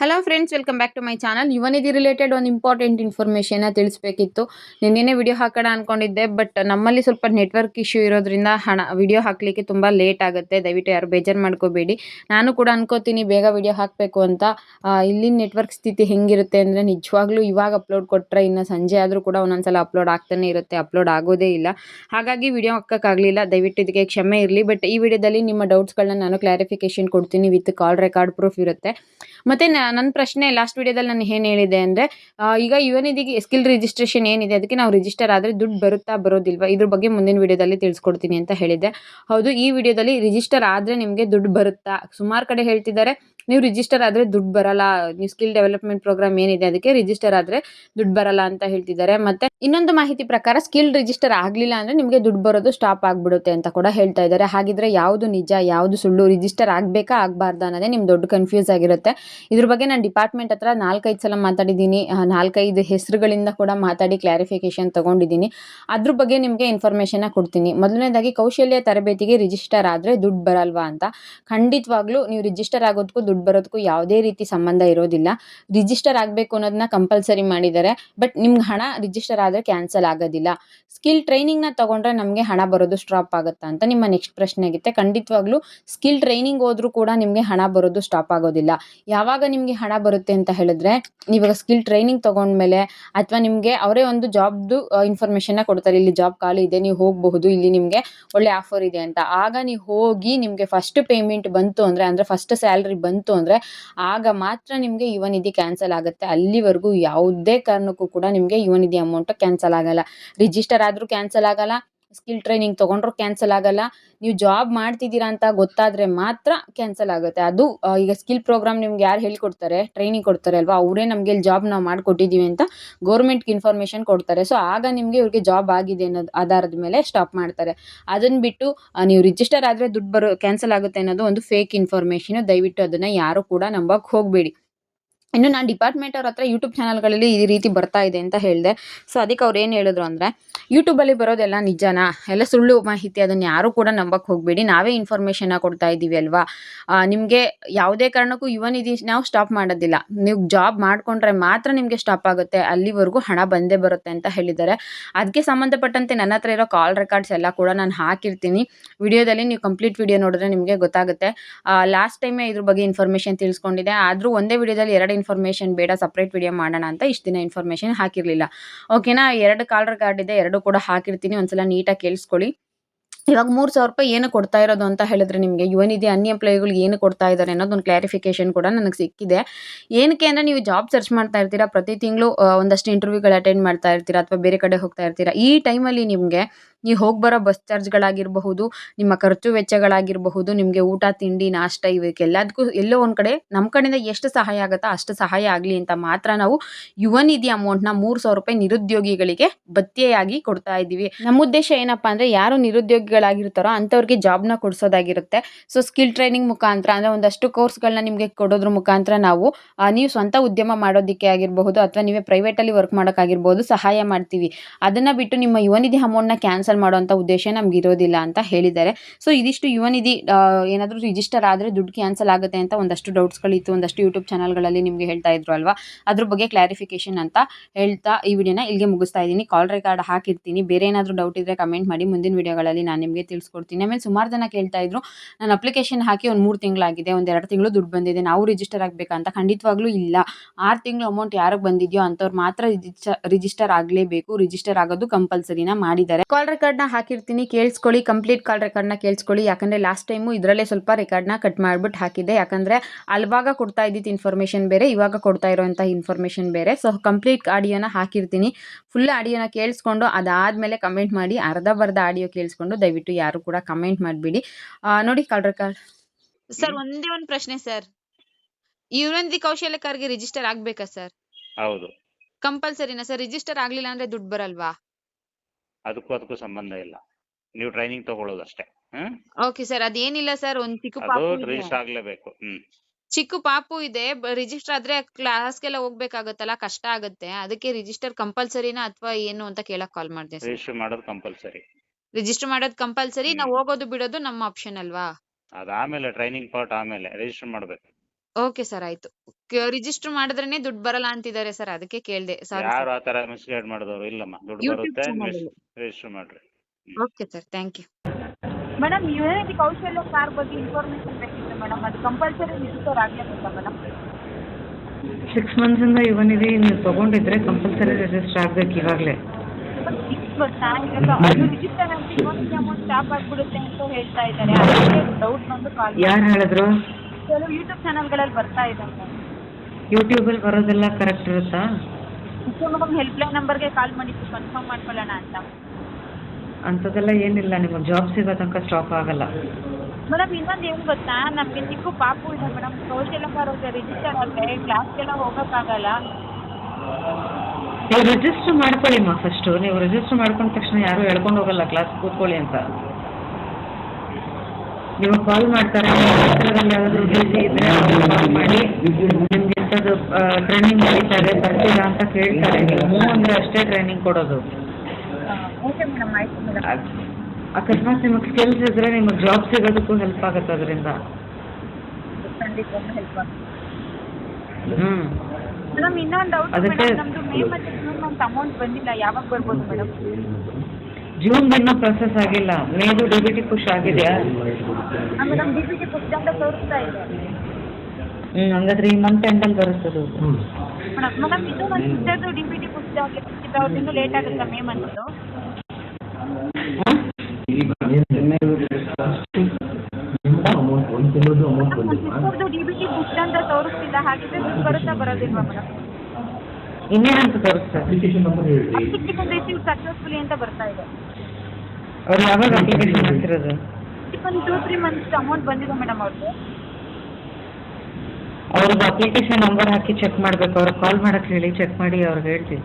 Hello friends welcome back to my channel Yuva Nidhi related ಒಂದು important ಇನ್ಫಾರ್ಮೇಷನ್ನ ತಿಳಿಸ್ಬೇಕಿತ್ತು. ನಿನ್ನೆ ವಿಡಿಯೋ ಹಾಕೋಣ ಅನ್ಕೊಂಡಿದ್ದೆ ಬಟ್ ನಮ್ಮಲ್ಲಿ ಸ್ವಲ್ಪ ನೆಟ್ವರ್ಕ್ ಇಶ್ಯೂ ಇರೋದ್ರಿಂದ ಹಣ ವಿಡಿಯೋ ಹಾಕಲಿಕ್ಕೆ ತುಂಬ ಲೇಟ್ ಆಗುತ್ತೆ. ದಯವಿಟ್ಟು ಯಾರು ಬೇಜಾರು ಮಾಡ್ಕೋಬೇಡಿ. ನಾನು ಕೂಡ ಅನ್ಕೋತೀನಿ, ಬೇಗ ವಿಡಿಯೋ ಹಾಕಬೇಕು ಅಂತ. ಇಲ್ಲಿ ನೆಟ್ವರ್ಕ್ ಸ್ಥಿತಿ ಹೆಂಗಿರುತ್ತೆ ಅಂದರೆ ನಿಜವಾಗ್ಲೂ ಇವಾಗ ಅಪ್ಲೋಡ್ ಕೊಟ್ಟರೆ ಇನ್ನು ಸಂಜೆ ಆದರೂ ಕೂಡ ಒಂದೊಂದ್ಸಲ ಅಪ್ಲೋಡ್ ಆಗ್ತಾನೆ ಇರುತ್ತೆ ಅಪ್ಲೋಡ್ ಆಗೋದೇ ಇಲ್ಲ. ಹಾಗಾಗಿ ವಿಡಿಯೋ ಹಾಕೋಕ್ಕಾಗಲಿಲ್ಲ. ದಯವಿಟ್ಟು ಇದಕ್ಕೆ ಕ್ಷಮೆ ಇರಲಿ ಬಟ್ ಈ ವಿಡಿಯೋದಲ್ಲಿ ನಿಮ್ಮ ಡೌಟ್ಸ್ಗಳನ್ನ ನಾನು ಕ್ಲಾರಿಫಿಕೇಶನ್ ಕೊಡ್ತೀನಿ. ವಿತ್ ಕಾಲ್ ರೆಕಾರ್ಡ್ ಪ್ರೂಫ್ ಇರುತ್ತೆ. ಮತ್ತೆ ನನ್ನ ಪ್ರಶ್ನೆ ಲಾಸ್ಟ್ ವಿಡಿಯೋದಲ್ಲಿ ನಾನು ಏನು ಹೇಳಿದೆ ಅಂದರೆ ಈಗ ಯುವನಿಧಿಗೆ ಸ್ಕಿಲ್ ರಿಜಿಸ್ಟ್ರೇಷನ್ ಏನಿದೆ, ಅದಕ್ಕೆ ನಾವು ರಿಜಿಸ್ಟರ್ ಆದರೆ ದುಡ್ಡು ಬರುತ್ತಾ ಬರೋದಿಲ್ವಾ? ಇದ್ರ ಬಗ್ಗೆ ಮುಂದಿನ ವಿಡಿಯೋದಲ್ಲಿ ತಿಳಿಸ್ಕೊಡ್ತೀನಿ ಅಂತ ಹೇಳಿದ್ದೆ. ಹೌದು, ಈ ವಿಡಿಯೋದಲ್ಲಿ ರಿಜಿಸ್ಟರ್ ಆದರೆ ನಿಮಗೆ ದುಡ್ಡು ಬರುತ್ತಾ? ಸುಮಾರು ಕಡೆ ಹೇಳ್ತಿದ್ದಾರೆ. ನೀವು ರಿಜಿಸ್ಟರ್ ಆದರೆ ದುಡ್ಡು ಬರಲ್ಲ ನೀವು ಸ್ಕಿಲ್ ಡೆವಲಪ್ಮೆಂಟ್ ಪ್ರೋಗ್ರಾಮ್ ಏನಿದೆ ಅದಕ್ಕೆ ರಿಜಿಸ್ಟರ್ ಆದರೆ ದುಡ್ಡು ಬರಲ್ಲ ಅಂತ ಹೇಳ್ತಿದ್ದಾರೆ. ಮತ್ತೆ ಇನ್ನೊಂದು ಮಾಹಿತಿ ಪ್ರಕಾರ ಸ್ಕಿಲ್ ರಿಜಿಸ್ಟರ್ ಆಗಲಿಲ್ಲ ಅಂದರೆ ನಿಮಗೆ ದುಡ್ಡು ಬರೋದು ಸ್ಟಾಪ್ ಆಗಿಬಿಡುತ್ತೆ ಅಂತ ಕೂಡ ಹೇಳ್ತಾ ಇದ್ದಾರೆ. ಹಾಗಿದ್ರೆ ಯಾವುದು ನಿಜ, ಯಾವುದು ಸುಳ್ಳು ರಿಜಿಸ್ಟರ್ ಆಗಬೇಕಾ, ಆಗಬಾರ್ದಾ ಅನ್ನೋದೇ ನಿಮ್ಮ ದೊಡ್ಡ ಕನ್ಫ್ಯೂಸ್ ಆಗಿರುತ್ತೆ. ಇದ್ರ ಬಗ್ಗೆ ನಾನು ಡಿಪಾರ್ಟ್ಮೆಂಟ್ ಹತ್ರ ನಾಲ್ಕೈದು ಸಲ ಮಾತಾಡಿದ್ದೀನಿ ನಾಲ್ಕೈದು ಹೆಸರುಗಳಿಂದ ಕೂಡ ಮಾತಾಡಿ ಕ್ಲಾರಿಫಿಕೇಶನ್ ತಗೊಂಡಿದ್ದೀನಿ. ಅದ್ರ ಬಗ್ಗೆ ನಿಮಗೆ ಇನ್ಫಾರ್ಮೇಷನ್ನ ಕೊಡ್ತೀನಿ. ಮೊದಲನೇದಾಗಿ ಕೌಶಲ್ಯ ತರಬೇತಿಗೆ ರಿಜಿಸ್ಟರ್ ಆದರೆ ದುಡ್ಡು ಬರಲ್ವಾ ಅಂತ. ಖಂಡಿತವಾಗ್ಲೂ ನೀವು ರಿಜಿಸ್ಟರ್ ಆಗೋದಕ್ಕೂ ದುಡ್ಡು ಬರೋದಕ್ಕೂ ಯಾವುದೇ ರೀತಿ ಸಂಬಂಧ ಇರೋದಿಲ್ಲ. ರಿಜಿಸ್ಟರ್ ಆಗಬೇಕು ಅನ್ನೋದನ್ನ ಕಂಪಲ್ಸರಿ ಮಾಡಿದ್ದಾರೆ. ಬಟ್ ನಿಮ್ಗೆ ಹಣ ರಿಜಿಸ್ಟರ್ ಆದರೆ ಕ್ಯಾನ್ಸಲ್ ಆಗೋದಿಲ್ಲ. ಸ್ಕಿಲ್ ಟ್ರೈನಿಂಗ್ನ ತಗೊಂಡ್ರೆ ನಮಗೆ ಹಣ ಬರೋದು ಸ್ಟಾಪ್ ಆಗುತ್ತಾ ಅಂತ ನಿಮ್ಮ ನೆಕ್ಸ್ಟ್ ಪ್ರಶ್ನೆ ಆಗುತ್ತೆ. ಖಂಡಿತವಾಗ್ಲೂ ಸ್ಕಿಲ್ ಟ್ರೈನಿಂಗ್ ಹೋದ್ರೂ ಕೂಡ ನಿಮಗೆ ಹಣ ಬರೋದು ಸ್ಟಾಪ್ ಆಗೋದಿಲ್ಲ. ಯಾವಾಗ ನಿಮಗೆ ಹಣ ಬರುತ್ತೆ ಅಂತ ಹೇಳಿದ್ರೆ ನೀವಾಗ ಸ್ಕಿಲ್ ಟ್ರೈನಿಂಗ್ ತಗೊಂಡ್ಮೇಲೆ ಅಥವಾ ನಿಮಗೆ ಅವರೇ ಒಂದು ಜಾಬ್ದು ಇನ್ಫಾರ್ಮೇಷನ್ನ ಕೊಡ್ತಾರೆ. ಇಲ್ಲಿ ಜಾಬ್ ಖಾಲಿ ಇದೆ, ನೀವು ಹೋಗಬಹುದು, ಇಲ್ಲಿ ನಿಮಗೆ ಒಳ್ಳೆ ಆಫರ್ ಇದೆ ಅಂತ. ಆಗ ನೀವು ಹೋಗಿ ನಿಮಗೆ ಫಸ್ಟ್ ಪೇಮೆಂಟ್ ಬಂತು ಅಂದರೆ ಅಂದರೆ ಫಸ್ಟ್ ಸ್ಯಾಲ್ರಿ ಬಂತು ಅಂದರೆ ಆಗ ಮಾತ್ರ ನಿಮಗೆ ಯುವ ನಿಧಿ ಕ್ಯಾನ್ಸಲ್ ಆಗುತ್ತೆ. ಅಲ್ಲಿವರೆಗೂ ಯಾವುದೇ ಕಾರಣಕ್ಕೂ ಕೂಡ ನಿಮಗೆ ಯುವ ನಿಧಿ ಅಮೌಂಟ್ ಕ್ಯಾನ್ಸಲ್ ಆಗಲ್ಲ. ರಿಜಿಸ್ಟರ್ ಆದರೂ ಕ್ಯಾನ್ಸಲ್ ಆಗಲ್ಲ. ಸ್ಕಿಲ್ ಟ್ರೈನಿಂಗ್ ತಗೊಂಡ್ರು ಕ್ಯಾನ್ಸಲ್ ಆಗಲ್ಲ. ನೀವು ಜಾಬ್ ಮಾಡ್ತಿದ್ದೀರಾ ಅಂತ ಗೊತ್ತಾದರೆ ಮಾತ್ರ ಕ್ಯಾನ್ಸಲ್ ಆಗುತ್ತೆ. ಅದು ಈಗ ಸ್ಕಿಲ್ ಪ್ರೋಗ್ರಾಮ್ ನಿಮ್ಗೆ ಯಾರು ಹೇಳ್ಕೊಡ್ತಾರೆ? ಟ್ರೈನಿಂಗ್ ಕೊಡ್ತಾರೆ ಅಲ್ವಾ? ಅವರೇ ನಮಗೆ ಇಲ್ಲಿ ಜಾಬ್ ನಾವು ಮಾಡಿಕೊಟ್ಟಿದ್ದೀವಿ ಅಂತ ಗೌರ್ಮೆಂಟ್ಗೆ ಇನ್ಫಾರ್ಮೇಷನ್ ಕೊಡ್ತಾರೆ. ಸೊ ಆಗ ನಿಮಗೆ ಇವ್ರಿಗೆ ಜಾಬ್ ಆಗಿದೆ ಅನ್ನೋದು ಆಧಾರದ ಮೇಲೆ ಸ್ಟಾಪ್ ಮಾಡ್ತಾರೆ. ಅದನ್ನು ಬಿಟ್ಟು ನೀವು ರಿಜಿಸ್ಟರ್ ಆದರೆ ದುಡ್ಡು ಬರೋ ಕ್ಯಾನ್ಸಲ್ ಆಗುತ್ತೆ ಅನ್ನೋದು ಒಂದು ಫೇಕ್ ಇನ್ಫಾರ್ಮೇಷನ್ ದಯವಿಟ್ಟು ಅದನ್ನು ಯಾರೂ ಕೂಡ ನಂಬಕ್ಕೆ ಹೋಗಬೇಡಿ. ಇನ್ನು ನಾನು ಡಿಪಾರ್ಟ್ಮೆಂಟ್ ಅವ್ರ ಹತ್ರ ಯೂಟ್ಯೂಬ್ ಚಾನಲ್ಗಳಲ್ಲಿ ಈ ರೀತಿ ಬರ್ತಾ ಇದೆ ಅಂತ ಹೇಳಿದೆ. ಸೊ ಅದಕ್ಕೆ ಅವ್ರು ಏನು ಹೇಳಿದ್ರು ಅಂದರೆ ಯೂಟ್ಯೂಬಲ್ಲಿ ಬರೋದೆಲ್ಲ ನಿಜನಾ? ಎಲ್ಲ ಸುಳ್ಳು ಮಾಹಿತಿ ಅದನ್ನು ಯಾರೂ ಕೂಡ ನಂಬಕ್ಕೆ ಹೋಗಬೇಡಿ. ನಾವೇ ಇನ್ಫಾರ್ಮೇಷನ್ನ ಕೊಡ್ತಾ ಇದ್ದೀವಿ ಅಲ್ವಾ? ನಿಮಗೆ ಯಾವುದೇ ಕಾರಣಕ್ಕೂ ಯುವ ನಿಧಿ ನಾವು ಸ್ಟಾಪ್ ಮಾಡೋದಿಲ್ಲ. ನೀವು ಜಾಬ್ ಮಾಡಿಕೊಂಡ್ರೆ ಮಾತ್ರ ನಿಮಗೆ ಸ್ಟಾಪ್ ಆಗುತ್ತೆ. ಅಲ್ಲಿವರೆಗೂ ಹಣ ಬಂದೇ ಬರುತ್ತೆ ಅಂತ ಹೇಳಿದ್ದಾರೆ. ಅದಕ್ಕೆ ಸಂಬಂಧಪಟ್ಟಂತೆ ನನ್ನ ಹತ್ರ ಇರೋ ಕಾಲ್ ರೆಕಾರ್ಡ್ಸ್ ಎಲ್ಲ ಕೂಡ ನಾನು ಹಾಕಿರ್ತೀನಿ. ವಿಡಿಯೋದಲ್ಲಿ ನೀವು ಕಂಪ್ಲೀಟ್ ವಿಡಿಯೋ ನೋಡಿದ್ರೆ ನಿಮಗೆ ಗೊತ್ತಾಗುತ್ತೆ. ಲಾಸ್ಟ್ ಟೈಮೇ ಇದ್ರ ಬಗ್ಗೆ ಇನ್ಫಾರ್ಮೇಷನ್ ತಿಳಿಸ್ಕೊಂಡಿದೆ ಆದರೂ ಒಂದೇ ವಿಡಿಯೋದಲ್ಲಿ ಎರಡು ಇನ್ಫಾರ್ಮೇಷನ್ ಬೇಡ ಸಪ್ರೇಟ್ ವಿಡಿಯೋ ಮಾಡೋಣ ಅಂತ ಇಷ್ಟು ದಿನ ಇನ್ಫಾರ್ಮೇಷನ್ ಹಾಕಿರಲಿಲ್ಲ. ಓಕೆನಾ ಎರಡು ಕಾಲರ್ ಕಾರ್ಡ್ ಇದೆ, ಎರಡು ಕೂಡ ಹಾಕಿರ್ತೀನಿ, ಒಂದ್ಸಲ ನೀಟಾಗಿ ಕೇಳಿಸ್ಕೊಳ್ಳಿ. ಇವಾಗ ಮೂರು ಸಾವಿರ ರೂಪಾಯಿ ಏನು ಕೊಡ್ತಾ ಇರೋದು ಅಂತ ಹೇಳಿದ್ರೆ ನಿಮಗೆ ನಿಧಿ ಅನ್ಎಂಪ್ಲಾಯಿಗಳಿಗೆ ಏನು ಕೊಡ್ತಾ ಇದ್ದಾರೆ ಅನ್ನೋದೊಂದು ಕ್ಲಾರಿಫಿಕೇಶನ್ ಕೂಡ ನನಗೆ ಸಿಕ್ಕಿದೆ. ಏನಕ್ಕೆ ಅಂದರೆ ನೀವು ಜಾಬ್ ಸರ್ಚ್ ಮಾಡ್ತಾ ಇರ್ತೀರಾ, ಪ್ರತಿ ತಿಂಗಳು ಒಂದಷ್ಟು ಇಂಟರ್ವ್ಯೂಗಳು ಅಟೆಂಡ್ ಮಾಡ್ತಾ ಇರ್ತೀರಾ, ಅಥವಾ ಬೇರೆ ಕಡೆ ಹೋಗ್ತಾ ಇರ್ತೀರಾ, ಈ ಟೈಮಲ್ಲಿ ನಿಮಗೆ ನೀವು ಹೋಗಿ ಬರೋ ಬಸ್ ಚಾರ್ಜ್ಗಳಾಗಿರಬಹುದು ನಿಮ್ಮ ಖರ್ಚು ವೆಚ್ಚಗಳಾಗಿರಬಹುದು, ನಿಮಗೆ ಊಟ, ತಿಂಡಿ, ನಾಷ್ಟ ಇವಕ್ಕೆಲ್ಲದಕ್ಕೂ ಎಲ್ಲೋ ಒಂದು ಕಡೆ ನಮ್ಮ ಕಡೆಯಿಂದ ಎಷ್ಟು ಸಹಾಯ ಆಗುತ್ತೋ ಅಷ್ಟು ಸಹಾಯ ಆಗಲಿ ಅಂತ ಮಾತ್ರ ನಾವು ಯುವ ನಿಧಿ ಅಮೌಂಟ್ನ ಮೂರು ಸಾವಿರ ರೂಪಾಯಿ ನಿರುದ್ಯೋಗಿಗಳಿಗೆ ಭತ್ಯೆಯಾಗಿ ಕೊಡ್ತಾ ಇದ್ದೀವಿ. ನಮ್ಮ ಉದ್ದೇಶ ಏನಪ್ಪ ಅಂದರೆ ಯಾರು ನಿರುದ್ಯೋಗಿಗಳಾಗಿರ್ತಾರೋ ಅಂಥವ್ರಿಗೆ ಜಾಬ್ನ ಕೊಡಿಸೋದಾಗಿರುತ್ತೆ. ಸೊ ಸ್ಕಿಲ್ ಟ್ರೈನಿಂಗ್ ಮುಖಾಂತರ ಅಂದರೆ ಒಂದಷ್ಟು ಕೋರ್ಸ್ಗಳನ್ನ ನಿಮಗೆ ಕೊಡೋದ್ರ ಮುಖಾಂತರ ನಾವು ನೀವು ಸ್ವಂತ ಉದ್ಯಮ ಮಾಡೋದಕ್ಕೆ ಆಗಿರಬಹುದು ಅಥವಾ ನೀವೇ ಪ್ರೈವೇಟಲ್ಲಿ ವರ್ಕ್ ಮಾಡೋಕ್ಕಾಗಿರ್ಬೋದು ಸಹಾಯ ಮಾಡ್ತೀವಿ. ಅದನ್ನು ಬಿಟ್ಟು ನಿಮ್ಮ ಯುವನಿಧಿ ಅಮೌಂಟ್ನ ಕ್ಯಾನ್ಸಲ್ ಮಾಡೋವಂಥ ಉದ್ದೇಶ ನಮ್ಗೆ ಇರೋದಿಲ್ಲ ಅಂತ ಹೇಳಿದ್ದಾರೆ. ಸೊ ಇದಿಷ್ಟು ಯುವ ನಿಧಿ ಏನಾದರೂ ರಿಜಿಸ್ಟರ್ ಆದರೆ ದುಡ್ಡು ಕ್ಯಾನ್ಸಲ್ ಆಗುತ್ತೆ ಅಂತ ಒಂದಷ್ಟು ಡೌಟ್ಸ್ಗಳಿತ್ತು ಒಂದಷ್ಟು ಯೂಟ್ಯೂಬ್ ಚಾನಲ್ಗಳಲ್ಲಿ ನಿಮಗೆ ಹೇಳ್ತಾ ಇದ್ರು ಅಲ್ವಾ? ಅದ್ರ ಬಗ್ಗೆ ಕ್ಲಾರಿಫಿಕೇಶನ್ ಅಂತ ಹೇಳ್ತಾ ಈ ವಿಡಿಯೋನ ಇಲ್ಲಿಗೆ ಮುಗಿಸ್ತಾ ಇದ್ದೀನಿ. ಕಾಲ್ ರೆಕಾರ್ಡ್ ಹಾಕಿರ್ತೀನಿ. ಬೇರೆ ಏನಾದರೂ ಡೌಟ್ ಇದ್ದರೆ ಕಮೆಂಟ್ ಮಾಡಿ ಮುಂದಿನ ವಿಡಿಯೋಗಳಲ್ಲಿ ನಾನು ನಿಮಗೆ ತಿಳಿಸ್ಕೊಡ್ತೀನಿ. ಆಮೇಲೆ ಸುಮಾರು ಜನ ಕೇಳ್ತಾ ಇದ್ರು, ನಾನು ಅಪ್ಲಿಕೇಶನ್ ಹಾಕಿ ಒಂದು ಮೂರು ತಿಂಗಳಾಗಿದೆ, ಒಂದು ಎರಡು ತಿಂಗಳು ದುಡ್ಡು ಬಂದಿದೆ, ನಾವು ರಿಜಿಸ್ಟರ್ ಆಗಬೇಕಾ ಅಂತ? ಖಂಡಿತವಾಗ್ಲೂ ಇಲ್ಲ. ಆರು ತಿಂಗಳು ಅಮೌಂಟ್ ಯಾರಿಗೆ ಬಂದಿದೆಯೋ ಅಂಥವ್ರು ಮಾತ್ರ ರಿಜಿಸ್ಟರ್ ಆಗಲೇಬೇಕು. ರಿಜಿಸ್ಟರ್ ಆಗೋದು ಕಂಪಲ್ಸರಿನ ಮಾಡಿದ್ದಾರೆ. ಕಾಲ್ ರೆಕಾರ್ಡ್ನ ಹಾಕಿರ್ತೀನಿ ಕೇಳಿಸ್ಕೊಳ್ಳಿ ಕಂಪ್ಲೀಟ್ ಕಾಲ್ ರೆಕಾರ್ಡ್ನ ಕೇಳಿಸ್ಕೊಳ್ಳಿ. ಯಾಕಂದರೆ ಲಾಸ್ಟ್ ಟೈಮು ಇದರಲ್ಲೇ ಸ್ವಲ್ಪ ರೆಕಾರ್ಡ್ನ ಕಟ್ ಮಾಡಿಬಿಟ್ಟು ಹಾಕಿದ್ದೆ. ಯಾಕಂದರೆ ಅಲ್ವಾಗ ಕೊಡ್ತಾ ಇದ್ದಿದ್ದು ಇನ್ಫಾರ್ಮೇಷನ್ ಬೇರೆ ಇವಾಗ ಕೊಡ್ತಾ ಇರೋಂಥ ಇನ್ಫಾರ್ಮೇಷನ್ ಬೇರೆ. ಸೊ ಕಂಪ್ಲೀಟ್ ಆಡಿಯೋನ ಹಾಕಿರ್ತೀನಿ. ಫುಲ್ ಆಡಿಯೋನ ಕೇಳಿಸ್ಕೊಂಡು ಅದಾದಮೇಲೆ ಕಮೆಂಟ್ ಮಾಡಿ ಅರ್ಧ ಬರ್ಧ ಆಡಿಯೋ ಕೇಳಿಸ್ಕೊಂಡು ದಯವಿಟ್ಟು ಯಾರು ಕೂಡ ಕಮೆಂಟ್ ಮಾಡಿಬಿಡಿ. ನೋಡಿ ಕಾಲ್ ರೆಕಾರ್ಡ್. ಸರ್ ಒಂದೇ ಒಂದು ಪ್ರಶ್ನೆ ಸರ್ ಯುವನಿಧಿ ಕೌಶಲ್ಯಕಾರ್ಗೆ ರಿಜಿಸ್ಟರ್ ಆಗ್ಬೇಕಾ ಸರ್ ಹೌದು. ಕಂಪಲ್ಸರಿನಾ ಸರ್ ರಿಜಿಸ್ಟರ್ ಆಗ್ಲಿಲ್ಲ ಅಂದ್ರೆ ದುಡ್ಡು ಬರಲ್ವಾ? ಅದಕ್ಕೂ ಅದಕ್ಕೂ ಸಂಬಂಧ ಇಲ್ಲ. ನೀವು ಟ್ರೈನಿಂಗ್ ತಗೊಳ್ಳೋದಷ್ಟೇ ಅಷ್ಟೇ ಓಕೆ ಸರ್ ಅದೇನಿಲ್ಲ ಸರ್ ಒಂದ್ ಚಿಕ್ಕ ಅದು ಪಾಪು ಇದೆ. ರಿಜಿಸ್ಟರ್ ಆಗ್ಲೇಬೇಕು. ಹ್ಮ್. ಚಿಕ್ಕ ಪಾಪು ಇದೆ ರಿಜಿಸ್ಟರ್ ಆದ್ರೆ ಕ್ಲಾಸ್ಗೆಲ್ಲ ಹೋಗ್ಬೇಕಾಗತ್ತಲ್ಲ ಕಷ್ಟ ಆಗತ್ತೆ. ಅದಕ್ಕೆ ರಿಜಿಸ್ಟರ್ ಕಂಪಲ್ಸರಿನಾ ಅಥವಾ ಏನು ಅಂತ ಕೇಳಕ್ ಕಾಲ್ ಮಾಡಿದೆ ಸರ್ ರಿಜಿಸ್ಟರ್ ಮಾಡೋದು ಕಂಪಲ್ಸರಿ ರಿಜಿಸ್ಟರ್ ಮಾಡೋದು ಕಂಪಲ್ಸರಿ ನಾವು ಹೋಗೋದು ಬಿಡೋದು ನಮ್ಮ ಆಪ್ಷನ್ ಅಲ್ವಾ? ಅದಾದ್ಮೇಲೆ ಟ್ರೈನಿಂಗ್ ಪಾರ್ಟ್ ಆಮೇಲೆ ರಿಜಿಸ್ಟರ್ ಮಾಡ್ಬೇಕು. ಓಕೆ ಸರ್ ಆಯ್ತು. ರಿಜಿಸ್ಟರ್ ಮಾಡಿದ್ರೇನೆ ದುಡ್ಡು ಬರಲ್ಲ ಅಂತಿದ್ದಾರೆ ಸರ್ ಅದಕ್ಕೆ ಕೇಳ್ದೆ. ಸರ್ ಯಾರು ಆ ತರ ಮಿಸ್ಗೈಡ್ ಮಾಡಿದವರು? ಇಲ್ಲಮ್ಮ ದುಡ್ಡು ಬರುತ್ತೆ ರಿಜಿಸ್ಟರ್ ಮಾಡ್ರಿ. Okay sir thank you madam ಯುಎನ್ಐಟಿ Kaushalya car ಬಗ್ಗೆ ಇನ್ಫಾರ್ಮೇಷನ್ ಬೇಕಿತ್ತು ಮೇಡಮ್ ಅದು ಕಂಪಲ್ಸರಿ ರಿಜಿಸ್ಟರ್ ಆಗಲೇಬೇಕಾ ಮೇಡಮ್ ಸಿಕ್ಸ್ ಮಂತ್ಸಿಂದ ಇವನಿದೆ ನೀವು ತಗೊಂಡಿದ್ರೆ ಕಂಪಲ್ಸರಿ ರಿಜಿಸ್ಟರ್ ಆಗ್ಬೇಕು ಇವಾಗಲೇ. ಸಿಕ್ಸ್ ಬರ್ತಾ ಇವಾಗ ಅದು ರಿಜಿಸ್ಟರ್ ಅಮೌಂಟ್ ಸ್ಟಾಪ್ ಆಗ್ಬಿಡುತ್ತೆ ಅಂತ ಹೇಳ್ತಾ ಇದ್ದಾರೆ. ಅದಕ್ಕೆ ಡೌಟ್ ಬಂದು ಕಾಲ್ ಯಾರು ಹೇಳಿದ್ರು? ಕೆಲವು ಯೂಟ್ಯೂಬ್ ಚಾನಲ್ಗಳಲ್ಲಿ ಬರ್ತಾ ಇದೆ ಮೇಡಮ್ ಯೂಟ್ಯೂಬಲ್ಲಿ ಬರೋದೆಲ್ಲ ಕರೆಕ್ಟ್ ಇರುತ್ತಾ? ಸೊ ಮೇಡಮ್ ಹೆಲ್ಪ್ಲೈನ್ ನಂಬರ್ಗೆ ಕಾಲ್ ಮಾಡಿದ್ದು ಕನ್ಫರ್ಮ್ ಮಾಡ್ಕೊಳ್ಳೋಣ ಅಂತ. ಅಂಥದ್ದೆಲ್ಲ ಏನಿಲ್ಲ ನಿಮಗೆ ಜಾಬ್ ಸಿಗೋ ತನಕ ಸ್ಟಾಪ್ ಆಗಲ್ಲ. ಮೇಡಮ್ ಇನ್ನೊಂದು ಏನು ಗೊತ್ತಾ? ನಮಗೆ ಚಿಕ್ಕ ಪಾಪು ಇದೆ ಮೇಡಮ್. ಕೌಶಲ್ಯ ಕಾರ್ ರಿಜಿಸ್ಟರ್ ಆದರೆ ಕ್ಲಾಸ್ಗೆಲ್ಲ ಹೋಗೋಕ್ಕಾಗಲ್ಲ. ನೀವು ರಿಜಿಸ್ಟರ್ ಮಾಡ್ಕೊಳ್ಳಿಮ್ಮ ಫಸ್ಟು ನೀವು ರಿಜಿಸ್ಟರ್ ಮಾಡ್ಕೊಂಡ ತಕ್ಷಣ ಯಾರೂ ಹೇಳ್ಕೊಂಡು ಹೋಗಲ್ಲ ಕ್ಲಾಸ್ ಕೂತ್ಕೊಳ್ಳಿ ಅಂತ. ನೀವು ಕಾಲ್ ಮಾಡ್ತಾರೆ. ಯಾರಾದರೂ ಕಾಲ್ ಮಾಡಿ. ನಿಮ್ಗೆ ಇಂಥದ್ದು ಟ್ರೈನಿಂಗ್ ನಡೀತಾರೆ ಬರ್ತೀರಾ ಅಂತ ಕೇಳ್ತಾರೆ. ನೀವು ಹ್ಞೂ ಅಂದರೆ ಅಷ್ಟೇ ಟ್ರೈನಿಂಗ್ ಕೊಡೋದು. ಓಕೆ ಮೇಡಮ್ ಆಯಿತು ಮೇಡಮ್. ಅಕಸ್ಮಾತ್ ನಿಮಗೆ ಸ್ಕಿಲ್ಸ್ ಇದ್ರೆ ನಿಮಗೆ ಜಾಬ್ ಸಿಗೋದಕ್ಕೂ ಹೆಲ್ಪ್ ಆಗುತ್ತೆ ಅದರಿಂದ. ಖಂಡಿತ ಹೆಲ್ಪ್ ಆಗುತ್ತೆ. ಹ್ಞೂ ಮೇಡಮ್ ಇನ್ನೊಂದು ಡೌಟ್ ಅದಕ್ಕೆ- ನಮ್ಮದು ಮೇ ಮತ್ತು ಜೂನ್ ಮಂತ್ ಅಮೌಂಟ್ ಬಂದಿಲ್ಲ. ಯಾವಾಗ ಬರ್ಬೋದು ಮೇಡಮ್? ಜೂನ್ ಇನ್ನೂ ಪ್ರೊಸೆಸ್ ಆಗಿಲ್ಲ. ಮೇದು ಡಿ ಬಿ ಟಿ ಪುಷ್ ಆಗಿದೆಯಾ ಮೇಡಮ್ ಡಿ ಬಿ ಟಿ ಪುಸ್ತಕ ತೋರಿಸ್ತಾ ಇದೆ ಹ್ಞೂ ಹಂಗಾದ್ರೆ ಈ ಮಂತ್ ಎಂಡಲ್ಲಿ ಬರುತ್ತದು ಮೇಡಮ್ ಮೇಡಮ್ ಇದು ಒಂದು ಸಿಸ್ಟರ್ದು ಡಿ ಬಿ ಟಿ ಪುಸ್ತಕ ಅವ್ರದ್ದು ಇನ್ನೂ ಲೇಟ್ ಆಗುತ್ತಾ ಮೇ ಮಂತ್ದು? ಸಿಸ್ಟರ್ದು ಡಿ ಬಿ ಟಿ ಪುಸ್ತಕ ಅಂತ ತೋರಿಸ್ತಿಲ್ಲ ಹಾಗಿದ್ರೆ ದುಡ್ಡು ಬರುತ್ತಾ ಬರೋದಿಲ್ವಾ ಮೇಡಮ್? ಇನ್ನೇನಂತ ತೋರಿಸ್ತಾರೆ? ಅಪ್ಲಿಕೇಶನ್ ರಿಸೀವ್ ಸಕ್ಸಸ್ಫುಲಿ ಅಂತ ಬರ್ತಾ ಇದೆ. ಅವ್ರು ಯಾವಾಗ ಅಪ್ಲಿಕೇಶನ್ ಹಾಕ್ತಿರೋದು ಒಂದು ಟೂ ತ್ರೀ ಮಂತ್ಸ್ ಅಮೌಂಟ್ ಬಂದಿದೆ ಮೇಡಮ್ ಅವ್ರಿಗೆ ಅವ್ರದ್ದು ಅಪ್ಲಿಕೇಶನ್ ನಂಬರ್ ಹಾಕಿ ಚೆಕ್ ಮಾಡ್ಬೇಕು. ಅವ್ರಿಗೆ ಕಾಲ್ ಮಾಡಕ್ಕೆ ಹೇಳಿ ಚೆಕ್ ಮಾಡಿ ಅವ್ರಿಗೆ ಹೇಳ್ತೀವಿ.